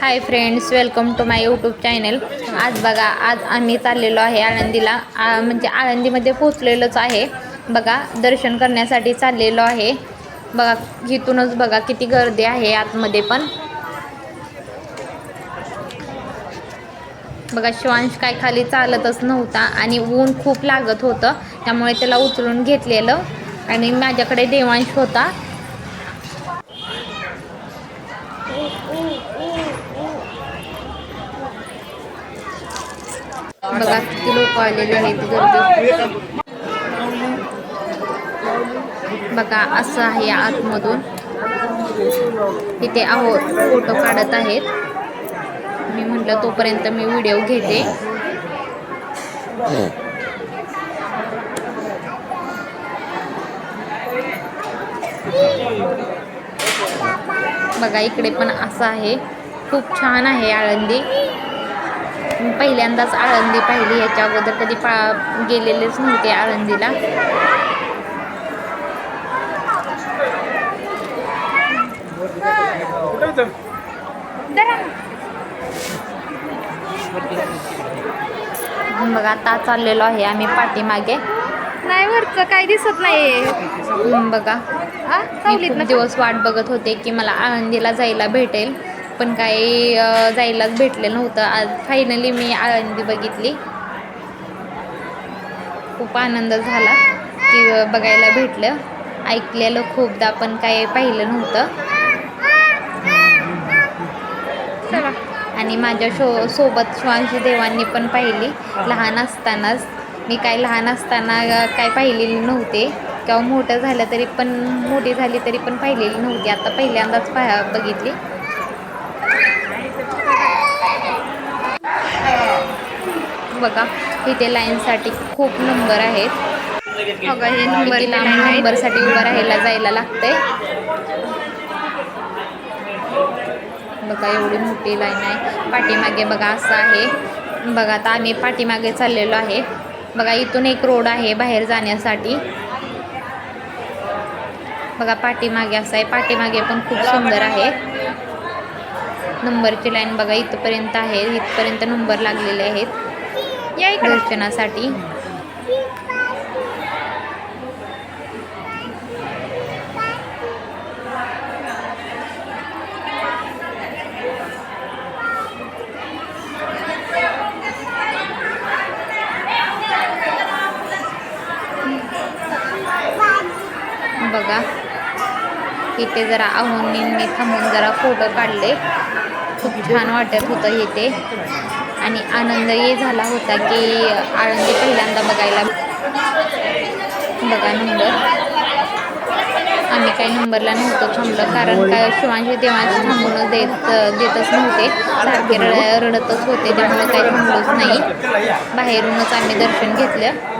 Hi friends welcome to my YouTube channel आज बघा आज आम्ही चाललेलो आहे आळंदीला. म्हणजे आळंदीमध्ये पोचलेलोच आहे. बघा दर्शन करण्यासाठी चाललेलो आहे. बघा इथूनच बघा किती गर्दी आहे आतमध्ये पण. बघा शिवांश काय खाली चालतच नव्हता आणि ऊन खूप लागत होतं. त्यामुळे त्याला उचलून घेतलेलं. आणि माझ्याकडे देवांश होता. बघा किती लोक आलेले आहेत गर्दी बघा असं आहे आतमधून. तिथे आहो फोटो काढत आहेत. मी म्हटलं तोपर्यंत मी व्हिडिओ घेते. बघा इकडे पण असं आहे. खूप छान आहे आळंदी. मी पहिल्यांदाच आळंदी पाहिली. याच्या अगोदर कधी पा गेलेलेच नव्हते आळंदीला. बघा आता चाललेलो आहे आम्ही पाठीमागे. नाही वरचं काही दिसत नाही बघा दिवस वाट बघत होते की मला आळंदीला जायला भेटेल. पण काही जायलाच भेटलेलं नव्हतं. आज फायनली मी आळंदी बघितली. खूप आनंद झाला की बघायला भेटलं. ऐकलेलं खूपदा पण काही पाहिलं नव्हतं. आणि माझ्या शो सोबत शिवांशी देवांनी पण पाहिली. लहान असतानाच. मी काय लहान असताना काय पाहिलेली नव्हते. किंवा मोठं झालं तरी पण मोठी झाली तरी पण पाहिलेली नव्हती. आता पहिल्यांदाच पाहा बघितली. बघा इथे लाईनसाठी खूप नंबर आहेत. बघा हे नंबर लांब नंबरसाठी उभं राहायला जायला लागतंय. बघा एवढी मोठी लाईन आहे. पाठीमागे बघा असं आहे. बघा आता आम्ही पाठीमागे चाललेलो आहे. बघा इथून एक रोड आहे बाहेर जाण्यासाठी. बघा पाठीमागे असं आहे. पाठीमागे पण खूप सुंदर आहे. नंबरची लाईन बघा इथपर्यंत आहे. इथपर्यंत नंबर लागलेले आहेत. या इकडे दर्शनासाठी बघा इथे जरा आहोंनी मी थांबून जरा फोटो काढले. खूप छान वाटत होतं इथे आणि आनंद ये झाला होता की आळंदी पहिल्यांदा बघायला. बघा नंबर. आम्ही काही नंबरला नव्हतो थांबलं कारण काय शिवांशी देवांशी थांबून देत देतच नव्हते. सारखे रड रडतच होते त्यामुळे काही थांबलोच नाही. बाहेरूनच आम्ही दर्शन घेतलं.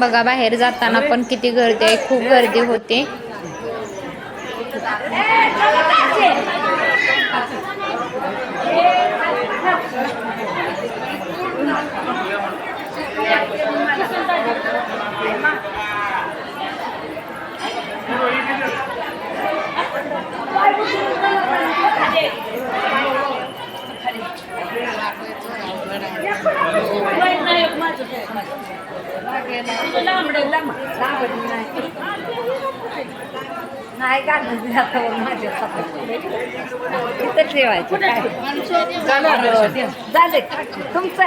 बघा बाहेर जाताना पण किती गर्दी आहे खूप गर्दी होते. नाही का माझ्या ठेवायचं झालं तुमचं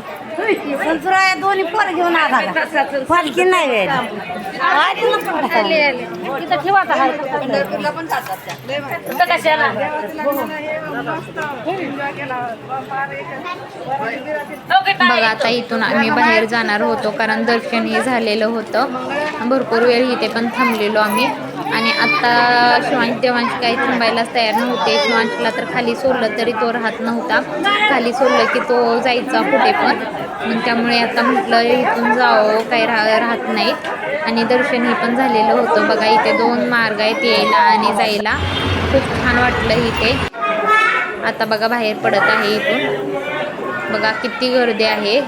ये. संतुराया दोन्ही पोर घेऊन आला पालखी नाही वेळ. तिथं ठेवा कशाला? बघा आता इथून आम्ही बाहेर जाणार होतो कारण दर्शन हे झालेलं होतं. भरपूर वेळ इथे पण थांबलेलो आम्ही. आणि आत्ता शिवांश देवांश काही थांबायलाच तयार नव्हते. शिवांशला तर खाली सोडलं तरी तो राहत नव्हता. खाली सोडलं की तो जायचा कुठे पण. मग त्यामुळे आता म्हटलं इथून जावं काही राह राहत नाही. आणि दर्शन हे पण झालेलं होतं. बघा इथे दोन मार्ग आहेत यायला आणि जायला. खूप छान वाटलं इथे. आता बघा बाहेर पडत आहे इथून. बघा किती गर्दी आहे.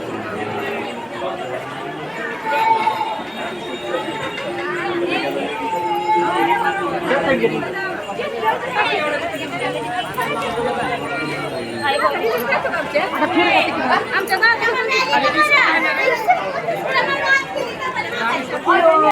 आमच्या